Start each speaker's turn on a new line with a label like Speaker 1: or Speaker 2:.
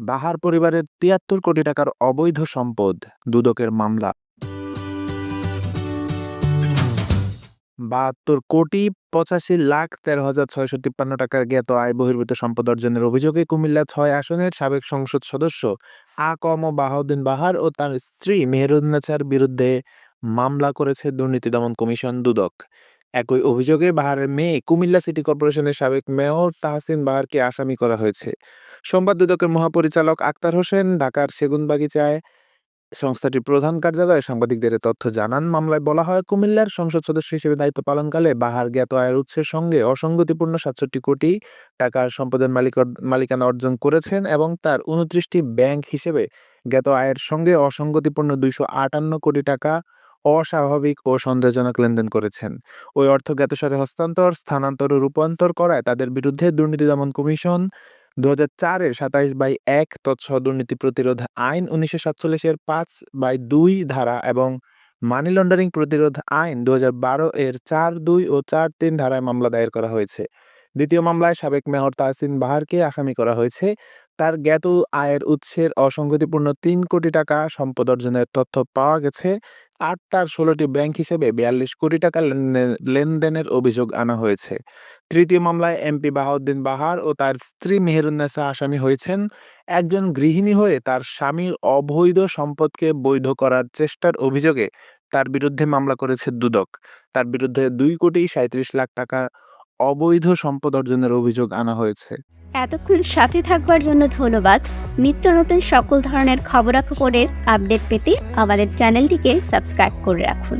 Speaker 1: বাহার পরিবারের তিয়াত্তর কোটি টাকার অবৈধ সম্পদ, দুদকের মামলা। বাহাত্তর কোটি পঁচাশি লাখ তেরো হাজার ছয়শো তিপ্পান্ন টাকার জ্ঞাত আয় বহির্ভূত সম্পদ অর্জনের অভিযোগে কুমিল্লা ছয় আসনের সাবেক সংসদ সদস্য আ কম বাহাউদ্দিন বাহার ও তার স্ত্রী মেহেরুন্নেছার বিরুদ্ধে মামলা করেছে দুর্নীতি দমন কমিশন দুদক। একই অভিযোগে বাহারের মেয়ে কুমিল্লা সিটি কর্পোরেশনের সাবেক মেয়র তাহসিন বাহারকে আসামি করা হয়েছে। সোমবার দুদকের মহাপরিচালক আক্তার হোসেন ঢাকার সেগুনবাগিচায় সংস্থাটির প্রধান কার্যালয়ে সাংবাদিকদের তথ্য জানান। মামলায় বলা হয়, কুমিল্লার সংসদ সদস্য হিসেবে দায়িত্ব পালনকালে বাহার জ্ঞাত আয়ের উৎসের সঙ্গে অসঙ্গতিপূর্ণ সাতষট্টি কোটি টাকার সম্পদের মালিক মালিকানা অর্জন করেছেন এবং তার উনত্রিশটি ব্যাংক হিসেবে জ্ঞাত আয়ের সঙ্গে অসঙ্গতিপূর্ণ দুইশো আটান্ন কোটি টাকা অস্বাভাবিক ও সন্দেহজনক লেনদেন করেছেন। ওই অর্থ জ্ঞাতসারে হস্তান্তর, স্থানান্তর ও রূপান্তর করায় তাদের বিরুদ্ধে দুর্নীতি দমন কমিশন দু হাজার চারের সাতাইশ বাই এক তৎসহ দুর্নীতি প্রতিরোধ আইন উনিশশো সাতচল্লিশের পাঁচ বাই দুই ধারা এবং মানি লন্ডারিং প্রতিরোধ আইন দু হাজার বারো এর চার দুই ও চার তিন ধারায় মামলা দায়ের করা হয়েছে। দ্বিতীয় মামলায় সাবেক মেয়র তাহসিন বাহারকে আসামি করা হয়েছে। তার জ্ঞাত আয়ের উৎসের অসঙ্গতিপূর্ণ তিন কোটি টাকা সম্পদ অর্জনের তথ্য পাওয়া গেছে। আটটার ষোলোটি ব্যাংক হিসেবে বিয়াল্লিশ কোটি টাকা লেনদেন- লেনদেনের অভিযোগ আনা হয়েছে। তৃতীয় মামলায় এমপি বাহাউদ্দিন বাহার ও তার স্ত্রী মেহেরুন্নেসা আসামি হয়েছেন। একজন গৃহিণী হয়ে তার স্বামীর অবৈধ সম্পদকে বৈধ করার চেষ্টার অভিযোগে তার বিরুদ্ধে মামলা করেছে দুদক। তার বিরুদ্ধে দুই কোটি সাঁত্রিশ লাখ টাকা অবৈধ সম্পদ অর্জনের অভিযোগ আনা হয়েছে।
Speaker 2: এতক্ষণ সাথে থাকবার জন্য ধন্যবাদ। নিত্য নতুন সকল ধরনের খবরাখবরের আপডেট পেতে আমাদের চ্যানেলটিকে সাবস্ক্রাইব করে রাখুন।